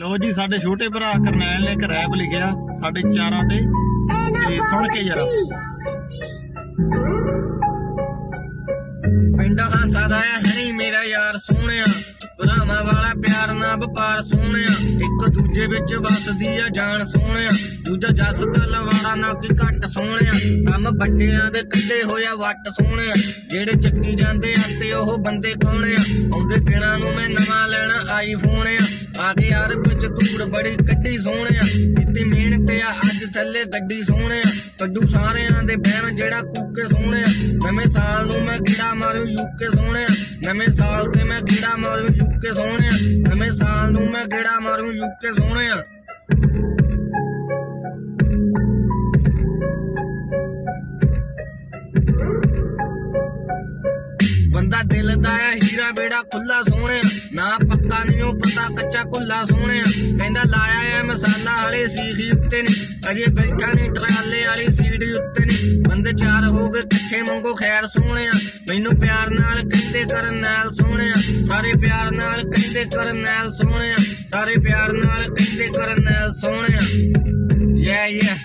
ਲੋ ਜੀ, ਸਾਡੇ ਛੋਟੇ ਭਰਾ ਕਰਨੈਲ ਨੇ ਇੱਕ ਰੈਪ ਲਿਖਿਆ, ਸਾਡੇ ਚਾਰਾਂ ਤੇ। ਤੇ ਸੁਣ ਕੇ ਜਰਾ। ਪਿੰਡ ਹਾਸਾ ਦਾ ਹੈ ਮੇਰਾ ਯਾਰ ਸੋਹਣਿਆ। ਭਰਾਵਾਂ ਵਾਲਾ ਪਿਆਰ ਨਾ ਵਪਾਰ ਸੋਹਣਿਆ। ਇੱਕ ਦੂਜੇ ਵਿੱਚ ਵਸਦੀ ਆ ਜਾਨ ਸੋਹਣਿਆ। ਦੂਜਾ ਜੱਸ ਤਲਵਾੜਾ ਨਾ ਕੀ ਘੱਟ ਸੋਹਣਿਆ। ਕੰਮ ਵੱਡਿਆਂ ਦੇ ਕੱਢੇ ਹੋਇਆ ਵੱਟ ਸੋਹਣਿਆ। ਜਿਹੜੇ ਚੱਕੀ ਜਾਂਦੇ ਆ ਤੇ ਉਹ ਬੰਦੇ ਕੌਣ ਆ? ਆਉਂਦੇ ਦਿਨਾਂ ਨੂੰ ਮੈਂ ਨਵਾਂ ਲੈਣਾ ਆਈਫੋਨ ਆ। ਆ ਕੇ ਯਾਰ ਵਿੱਚ ਧੂੜ ਬੜੀ ਕੱਢੀ ਸੋਹਣਿਆ ਇੱਤੀ ਮਿਹਨਤ ਆ ਅੱਜ ਥੱਲੇ ਗੱਡੀ ਸੋਹਣਿਆ। ਕੱਢੂ ਸਾਰਿਆਂ ਦੇ ਬਹਿਮ ਜਿਹੜਾ ਕੂਕੇ ਸੋਹਣਿਆ। ਨਵੇਂ ਸਾਲ ਨੂੰ ਮੈਂ ਗੀੜਾ ਮਾਰੂ ਯੂਕੇ ਸੋਹਣਿਆ। ਨਵੇਂ ਸਾਲ ਤੇ ਮੈਂ ਗੀੜਾ ਮਾਰੂ ਯੂਕੇ ਸੋਹਣਿਆ। ਨਵੇਂ ਸਾਲ ਨੂੰ ਮੈਂ ਗੀੜਾ ਮਾਰੂ ਯੂਕੇ ਸੋਹਣਿਆ। ਬੰਦਾ ਦਿਲ ਦਾ ਆ ਹੀਰਾ ਬੇੜਾ ਖੁੱਲਾ ਸੋਹਣਿਆ। ਨਾ ਪੱਕਾ ਨਹੀਂ ਉਹ ਪਤਾ ਕੱਚਾ ਕੁੱਲਾ ਸੋਹਣਿਆ। ਕਹਿੰਦਾ, ਲਾਇਆ ਆ ਮਸਾਲਾ ਵਾਲੇ ਸੀਖੀ ਉੱਤੇ ਨਹੀਂ ਅਜੇ ਬੈਠਾ ਨਹੀਂ ਟਰਾਲੇ ਵਾਲੀ ਸੀੜੀ ਉੱਤੇ ਨਹੀਂ ਬੰਦੇ ਚਾਰ ਹੋ ਗਏ ਇਕੱਠੇ ਮੰਗੋ ਖੈਰ ਸੋਹਣਿਆ। ਮੈਨੂੰ ਪਿਆਰ ਨਾਲ ਕਹਿੰਦੇ ਕਰਨ ਨਾਲ ਸੋਹਣਿਆ। ਸਾਰੇ ਪਿਆਰ ਨਾਲ ਕਹਿੰਦੇ ਨਾਲ ਸੋਹਣਿਆ। ਸਾਰੇ ਪਿਆਰ ਨਾਲ ਕਹਿੰਦੇ ਨਾਲ ਸੋਹਣਿਆ। ਯਾ ਯਾ